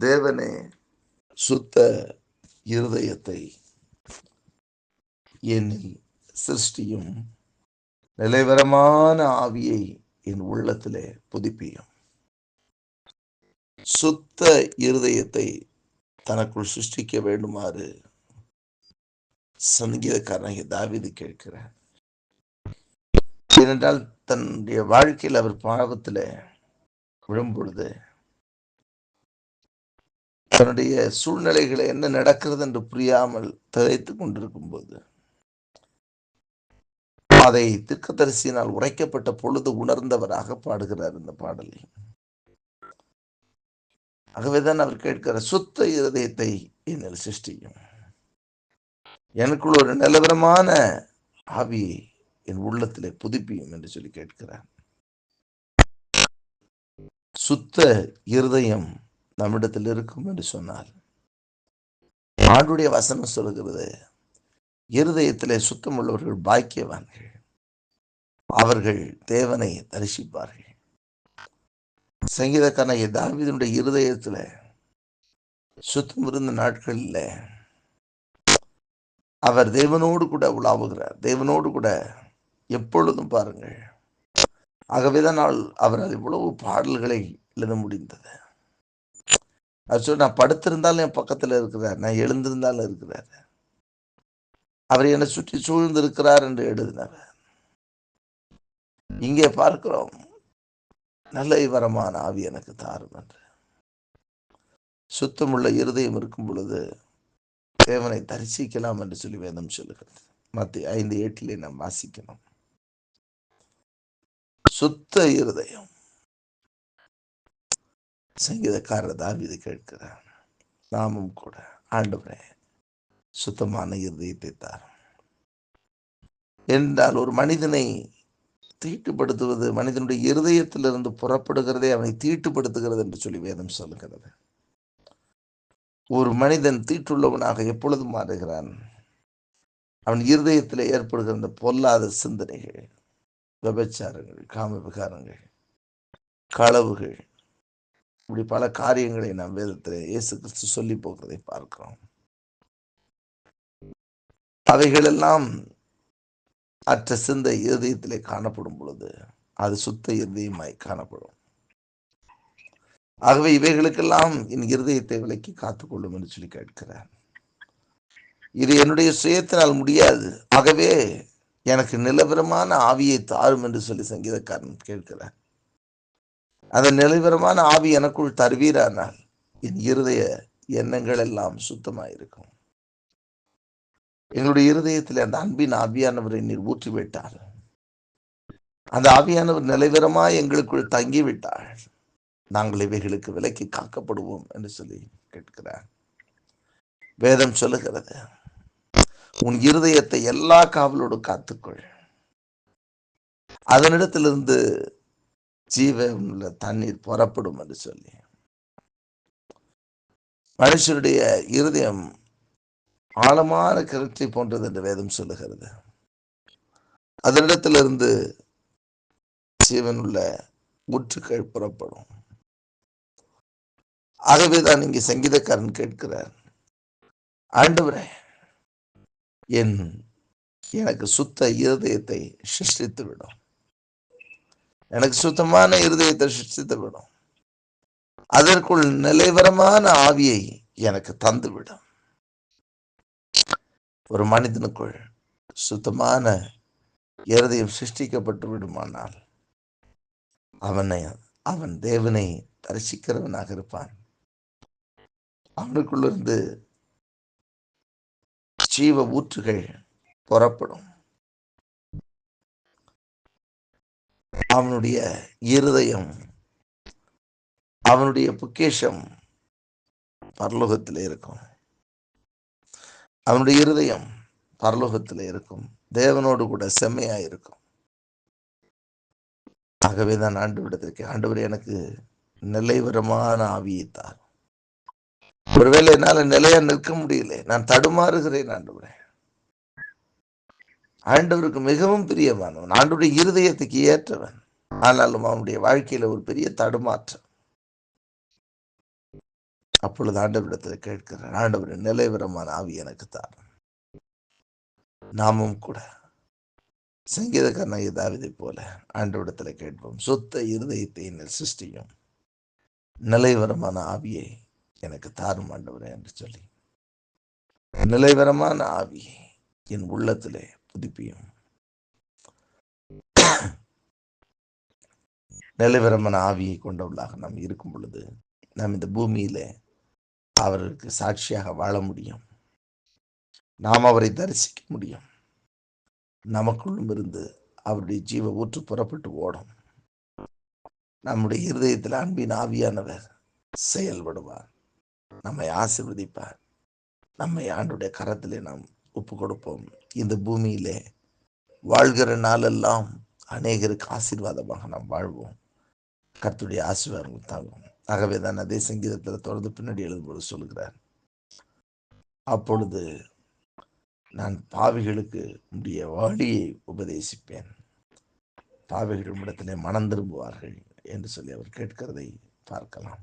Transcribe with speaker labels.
Speaker 1: தேவனே சுத்த இருதயத்தை என்னில் சிருஷ்டியும் நிலைவரமான ஆவியை என் உள்ளத்திலே புதுப்பியும். சுத்த இருதயத்தை தனக்குள் சிருஷ்டிக்க வேண்டுமாறு சங்கீதக்காரனாகிய தாவிது கேட்கிறார். ஏனென்றால் தன்னுடைய வாழ்க்கையில் அவர் பாவத்தில் விழும்பொழுது தன்னுடைய சூழ்நிலைகளை என்ன நடக்கிறது என்று புரியாமல் திகைத்துக் கொண்டிருக்கும் போது அதை திருக்கதரிசியினால் உரைக்கப்பட்ட பொழுது உணர்ந்தவராக பாடுகிறார் இந்த பாடலை. ஆகவேதான் அவர் கேட்கிற சுத்த இருதயத்தை என்னில் சிருஷ்டியும். எனக்குள் ஒரு நிலவரமான ஆவியை என் உள்ளத்திலே புதுப்பியும் என்று சொல்லி கேட்கிறார். சுத்த இருதயம் நம்மிடத்தில் இருக்கும் என்று சொன்னார். ஆண்டுடைய வசனம் சொல்கிறது இருதயத்திலே சுத்தம் உள்ளவர்கள் பாக்கியவான்கள். அவர்கள் தேவனை தரிசிப்பார்கள். சங்கீதக்காரனாகிய தாவிதனுடைய இருதயத்துல சுத்தம் இருந்த நாட்களில் அவர் தேவனோடு கூட உலாவுகிறார். தேவனோடு கூட எப்பொழுதும் பாருங்கள். ஆகவேதான் நாள் அது இவ்வளவு பாடல்களை எழுத முடிந்தது. அவர் சொல்லி நான் படுத்திருந்தாலும் என் பக்கத்தில் இருக்கிறார். நான் எழுந்திருந்தாலும் இருக்கிறார். அவர் என்னை சுற்றி சூழ்ந்து இருக்கிறார் என்று எழுதினார். இங்கே பார்க்கிறோம். நல்ல வரமான ஆவி எனக்கு தாரும் என்று. சுத்தமுள்ள இருதயம் இருக்கும் பொழுது தேவனை தரிசிக்கலாம் என்று சொல்லி வேதம் சொல்லுகிறது. மத்திய ஐந்து ஏட்டிலே நாம் வாசிக்கணும். சுத்த இருதயம். சங்கீதக்காரர் தாவிது கேட்கிறார் நாமும் கூட ஆண்டவரே சுத்தமான இருதயத்தை தாரும் என்றால் ஒரு மனிதனை தீட்டுப்படுத்துவது மனிதனுடைய இருதயத்திலிருந்து புறப்படுகிறதே அவனை தீட்டுப்படுத்துகிறது என்று சொல்லி வேதம் சொல்லுகிறது. ஒரு மனிதன் தீட்டுள்ளவனாக எப்பொழுதும் மாறுகிறான். அவன் இருதயத்தில் ஏற்படுகிற இந்த பொல்லாத சிந்தனைகள் விபச்சாரங்கள் காம விகாரங்கள் களவுகள் இப்படி பல காரியங்களை நாம் வேதத்தில் இயேசு கிறிஸ்து சொல்லி போகிறதை பார்க்கிறோம். அவைகளெல்லாம் அற்ற சிந்த இருதயத்திலே காணப்படும் பொழுது அது சுத்த இருதயமாய் காணப்படும். ஆகவே இவைகளுக்கெல்லாம் என் இருதயத்தை விலக்கி காத்துக்கொள்ளும் என்று சொல்லி கேட்கிறார். இது என்னுடைய சுயத்தினால் முடியாது. ஆகவே எனக்கு நிலவரமான ஆவியை தாரும் என்று சொல்லி சங்கீதக்காரன் கேட்கிறார். அந்த நிலைவரமான ஆவி எனக்குள் தருவீரானால் என் இருதய எண்ணங்கள் எல்லாம் சுத்தமாயிருக்கும். எங்களுடைய இருதயத்தில் அந்த அன்பின் ஆவியானவரை நீர் ஊற்றிவிட்டார். அந்த ஆவியானவர் நிலைவரமாய் எங்களுக்குள் தங்கிவிட்டாள் நாங்கள் இவைகளுக்கு விலக்கி காக்கப்படுவோம் என்று சொல்லி கேட்கிறார். வேதம் சொல்லுகிறது உன் இருதயத்தை எல்லா காவலோடு காத்துக்கொள். அதனிடத்திலிருந்து ஜீவன் உள்ள தண்ணீர் புறப்படும் என்று சொல்லி. மனுஷனுடைய இருதயம் ஆழமான கிளர்ச்சி போன்றது என்று வேதம் சொல்லுகிறது. அதனிடத்திலிருந்து ஜீவன் உள்ள முற்றுக்கள் புறப்படும் ஆகவேதான் இங்கே சங்கீதக்காரன் கேட்கிறார் ஆண்டவரே என் எனக்கு சுத்த இருதயத்தை சிருஷ்டித்து விடும் எனக்கு சுத்தமான இருதயத்தை சிருஷ்டித்து விடும் அதற்குள் நிலைவரமான ஆவியை எனக்கு தந்து விடும் ஒரு மனிதனுக்குள் சுத்தமான இருதயம் சிருஷ்டிக்கப்பட்டு விடுமானால் அவனை அவன் தேவனை தரிசிக்கிறவனாக இருப்பான். அவனுக்குள்ளிருந்து ஜீவ ஊற்றுகள் புறப்படும். அவனுடைய இருதயம் அவனுடைய பொக்கேஷம் பரலோகத்தில் இருக்கும். அவனுடைய இருதயம் பரலோகத்தில் இருக்கும். தேவனோடு கூட செம்மையா இருக்கும். ஆகவே தான் ஆண்டு விடத்திற்கு ஆண்டவர் எனக்கு நிலைவரமான ஆவியைத்தார் ஒருவேளை என்னால நிலையா நிற்க முடியல. நான் தடுமாறுகிறேன் ஆண்டு விட ஆண்டவருக்கு மிகவும் பிரியமானவன். ஆண்டுடைய இருதயத்துக்கு ஏற்றவன். ஆனாலும் அவனுடைய வாழ்க்கையில ஒரு பெரிய தடுமாற்றம். அப்பொழுது ஆண்டவரிடத்தில் கேட்கிறார் ஆண்டவரின் நிலைவரமான ஆவி எனக்கு தார் நாமும் கூட சங்கீதக்காரனாகிய தாவிதை போல ஆண்டவரிடத்தில் கேட்போம். சொத்த இருதயத்தை என்னில் சிருஷ்டியும். நிலைவரமான ஆவியை எனக்கு தாரும் ஆண்டவரே என்று சொல்லி. நிலைவரமான ஆவியை என் உள்ளத்திலே புதுப்பியும். நிலைவரமான ஆவியை கொண்டவர்களாக நாம் இருக்கும் பொழுது நாம் இந்த பூமியில அவருக்கு சாட்சியாக வாழ முடியும். நாம் அவரை தரிசிக்க முடியும். நமக்குள்ளும் இருந்து அவருடைய ஜீவ ஊற்று புறப்பட்டு ஓடும். நம்முடைய இருதயத்தில் அன்பின் ஆவியானவர் செயல்படுவார். நம்மை ஆசிர்வதிப்பார். நம்மை ஆண்டுடைய கரத்திலே நாம் ஒப்பு கொடுப்போம் இந்த பூமியிலே வாழ்கிற நாளெல்லாம் அநேகருக்கு ஆசீர்வாதமாக நாம் வாழ்வோம். கர்த்துடைய ஆசீர்வாதங்கள் தாங்கும். ஆகவே தான் அதே சங்கீதத்தில் தொடர்ந்து பின்னாடி எழுதும்போது சொல்கிறார் அப்பொழுது நான் பாவிகளுக்கு உடைய வழியை உபதேசிப்பேன். பாவிகள் இடத்திலே மனம் திரும்புவார்கள் என்று சொல்லி அவர் கேட்கிறதை பார்க்கலாம்.